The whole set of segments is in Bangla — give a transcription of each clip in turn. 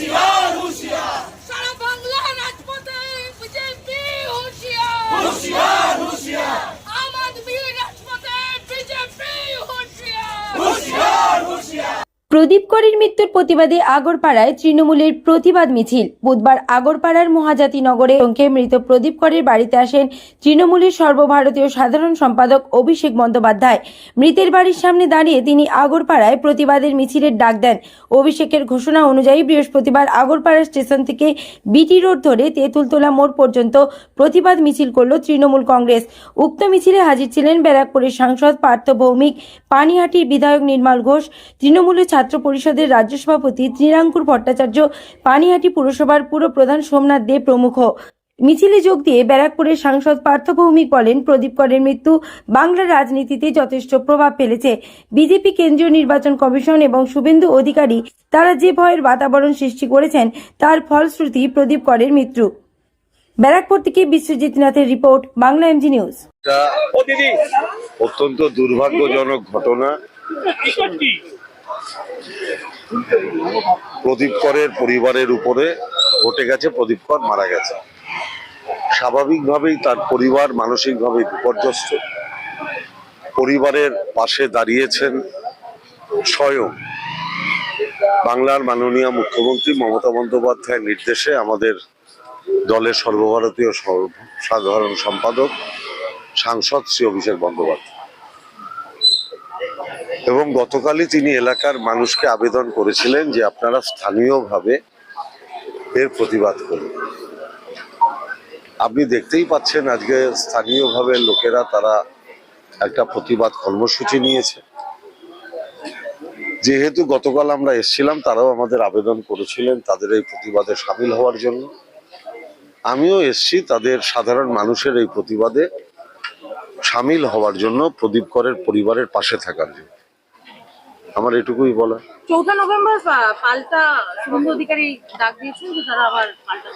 Senhor. প্রদীপ করের মৃত্যুর প্রতিবাদে আগরপাড়ায় তৃণমূলের প্রতিবাদ মিছিল। বুধবার আগরপাড়ার মহাজাতি নগরে অঙ্কে মৃত প্রদীপ করের বাড়িতে আসেন তৃণমূলের সর্বভারতীয় সাধারণ সম্পাদক অভিষেক বন্দ্যোপাধ্যায়। মৃতের বাড়ির সামনে দাঁড়িয়ে তিনি আগরপাড়ায় প্রতিবাদের মিছিলের ডাক দেন। অভিষেকের ঘোষণা অনুযায়ী বৃহস্পতিবার আগরপাড়া স্টেশন থেকে বিটি রোড ধরে তেঁতুলতলা মোড় পর্যন্ত প্রতিবাদ মিছিল করল তৃণমূল কংগ্রেস। উক্ত মিছিলে হাজির ছিলেন ব্যারাকপুরের সাংসদ পার্থ ভৌমিক, পানিহাটির বিধায়ক নির্মল ঘোষ, তৃণমূলের ছাত্র পরিষদের রাজ্য সভাপতি ত্রিরাঙ্কুর ভট্টাচার্য, পানিহাটি পুরসভার পুর প্রধান সোমনাথ দে প্রমুখ। মিছিলে যোগ দিয়ে ব্যারাকপুরের সাংসদ পার্থ ভৌমিক বলেন, প্রদীপ করের মৃত্যু বাংলার রাজনীতিতে যথেষ্ট প্রভাব ফেলেছে। বিজেপি কেন্দ্রীয় নির্বাচন কমিশন এবং শুভেন্দু অধিকারী তারা যে ভয়ের বাতাবরণ সৃষ্টি করেছেন, তার ফলশ্রুতি প্রদীপ করের মৃত্যু। ব্যারাকপুর থেকে বিশ্বজিৎ নাথের রিপোর্ট, বাংলা এমজি নিউজ। অত্যন্ত দুর্ভাগ্যজনক ঘটনা। প্রদীপ করের পরিবারের উপরে ঘটে গেছে, প্রদীপ কর মারা গেছে। স্বাভাবিকভাবেই তার পরিবার মানসিকভাবে বিপর্যস্ত। পরিবারের পাশে দাঁড়িয়েছেন স্বয়ং বাংলার মাননীয় মুখ্যমন্ত্রী মমতা বন্দ্যোপাধ্যায়ের নির্দেশে আমাদের দলের সর্বভারতীয় সর্ব- সাধারণ সম্পাদক, সাংসদ শ্রী অভিষেক বন্দ্যোপাধ্যায়। এবং গতকালই তিনি এলাকার মানুষকে আবেদন করেছিলেন যে আপনারা স্থানীয়ভাবে এর প্রতিবাদ করুন। আপনি দেখতেই পাচ্ছেন আজকে স্থানীয়ভাবে লোকেরা তারা একটা প্রতিবাদ কর্মসূচি নিয়েছে। যেহেতু গতকাল আমরা এসেছিলাম, তারাও আমাদের আবেদন করেছিলেন তাদের এই প্রতিবাদে সামিল হওয়ার জন্য। আমিও এসছি তাদের সাধারণ মানুষের এই প্রতিবাদে সামিল হওয়ার জন্য প্রদীপ করের পরিবারের পাশে থাকার জন্য। আমার এটুকুই বলা চৌঠা নভেম্বর পাল্টা শুভেন্দু অধিকারী ডাক দিয়েছেন যে তারা আবার পাল্টা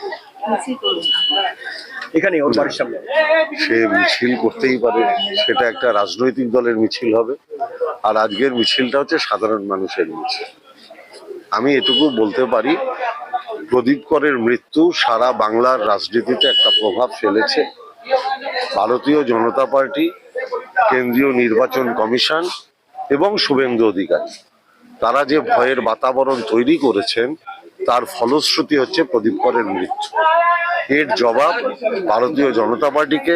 মিছিল করবেন এখানে ওর বাড়ির সামনে। সে মিছিল করতেই পারে সেটা একটা রাজনৈতিক দলের মিছিল হবে। আর আজকের মিছিলটা হচ্ছে সাধারণ মানুষের মিছিল। আমি এটুকু বলতে পারি প্রদীপ করের মৃত্যু সারা বাংলার রাজনীতিতে একটা প্রভাব ফেলেছে। ভারতীয় জনতা পার্টি কেন্দ্রীয় নির্বাচন কমিশন এবং শুভেন্দু অধিকারী। তারা যে ভয়ের বাতাবরণ তৈরি করেছেন তার ফলশ্রুতি হচ্ছে প্রদীপ করের মৃত্যু। এর জবাব ভারতীয় জনতা পার্টিকে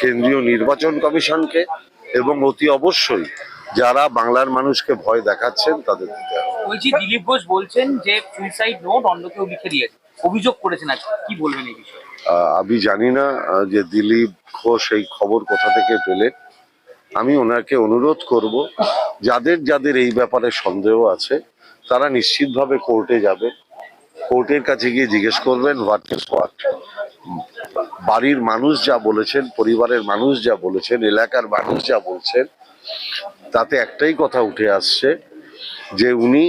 কেন্দ্রীয় নির্বাচন কমিশনকে এবং অতি অবশ্যই যারা বাংলার মানুষকে ভয় দেখাচ্ছেন তাদের দিতে হবে। বলছি দিলীপ ঘোষ বলছেন যে সুইসাইড নোট অন্য কেউ লিখে দিয়েছে। অভিযোগ করেছেন আজকে। কি বলবেন এই বিষয়ে? আমি জানি না যে দিলীপ ঘোষ এই খবর কোথা থেকে পেলেন। আমি ওনাকে অনুরোধ করব যাদের যাদের এই ব্যাপারে সন্দেহ আছে, তারা নিশ্চিতভাবে কোর্টে যাবে। কোর্টের কাছে গিয়ে জিজ্ঞেস করবেন হোয়াট ইজ হোয়াট বাড়ির মানুষ যা বলেছেন, পরিবারের মানুষ যা বলেছেন, এলাকার মানুষ যা বলছেন, তাতে একটাই কথা উঠে আসছে যে উনি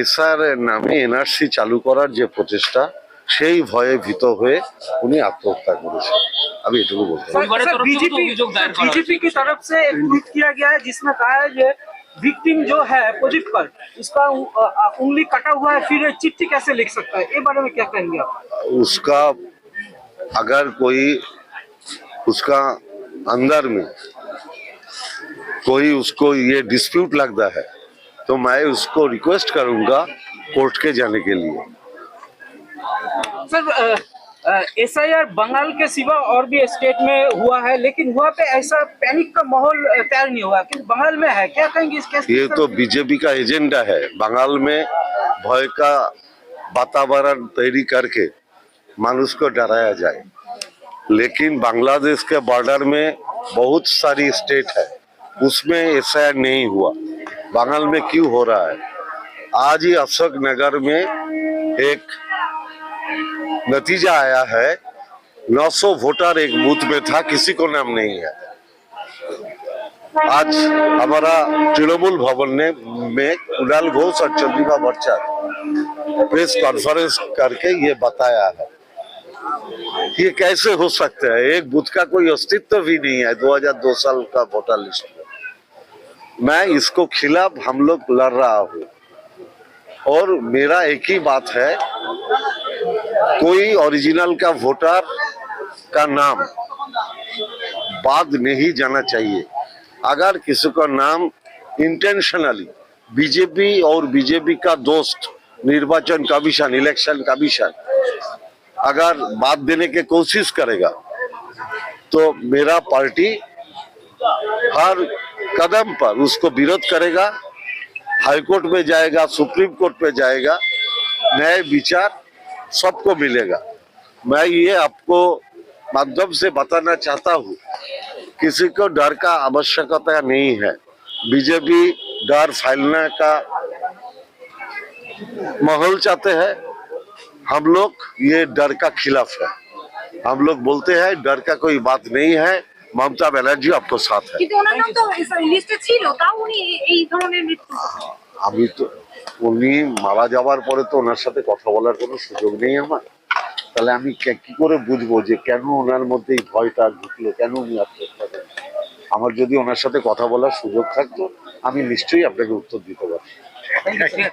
এসআর নামে এনআরসি চালু করার যে প্রচেষ্টা সেই ভয়ে ভীত হয়ে উনি আত্মহত্যা করেছেন আমি এটুকু বলতে পারি। পরিবারের তরফ থেকে তো অভিযোগ দায়ের করা बीजेपी की तरफ से एक ट्वीट किया गया है जिसमें कहा है कि विक्टिम जो है प्रदीप कर इसका उ- अ- अ- उंगली कटा हुआ है फिर ये चिट्ठी कैसे लिख सकता है ये बारे में क्या कहेंगे आप उसका अगर कोई उसका अंदर में कोई उसको ये डिस्प्यूट लगता है तो मैं उसको रिक्वेस्ट करूंगा कोर्ट के जाने के लिए Sir S I R Bengal के सिवा और भी स्टेट में हुआ है लेकिन वहाँ पे ऐसा पैनिक का माहौल तैयार नहीं हुआ। कि बंगाल में है क्या कहेंगे इस केस ये तो बीजेपी का एजेंडा है। बंगाल में भय का वातावरण तैयारी करके मानुष को डराया जाए। लेकिन बांग्लादेश के बॉर्डर में बहुत सारी स्टेट है। उसमें एस नहीं हुआ। बंगाल में क्यों हो रहा है? आज ही अशोक नगर में एक नतीजा आया है 900 वोटर एक बूथ में था, किसी को नाम नहीं है। आज हमारा तृणमूल भवन ने, में कुणाल घोष और चंद्रिमा भट्टाचार्य प्रेस कॉन्फ्रेंस करके ये बताया है। ये कैसे हो सकता है? एक बूथ का कोई अस्तित्व भी नहीं है 2002 साल का वोटर लिस्ट में। मैं इसको खिलाफ हम लोग लड़ रहा हूँ। और मेरा एक ही बात है कोई ओरिजिनल का वोटर का नाम बाद नहीं जाना चाहिए। अगर किसी का नाम इंटेंशनली बीजेपी और बीजेपी का दोस्त, निर्वाचन कमीशन इलेक्शन कमीशन अगर बात देने की कोशिश करेगा तो मेरा पार्टी हर कदम पर उसको विरोध करेगा, हाईकोर्ट में जाएगा, सुप्रीम कोर्ट में जाएगा, न्याय विचार सबको मिलेगा मैं ये आपको माध्यम से बताना चाहता हूँ किसी को डर का आवश्यकता नहीं है बीजेपी डर फैलने का माहौल चाहते हैं हम लोग ये डर का खिलाफ है हम लोग बोलते हैं डर का कोई बात नहीं है ममता बनर्जी आपको साथ है কিন্তু ওনার নাম তো লিস্টে ছিল তাও উনি এই- এই ধরনের মৃত্যু আমি তো উনি মারা যাওয়ার পরে তো ওনার সাথে কথা বলার কোনো সুযোগ নেই আমার। তাহলে আমি কে- করে বুঝব যে কেন ওনার মধ্যে এই ভয়টা ঢুকলো? কেন উনি আত্মহত্যা করেন? আমার যদি ওনার সাথে কথা বলার সুযোগ থাকতো, আমি নিশ্চয়ই আপনাকে উত্তর দিতে পারতাম।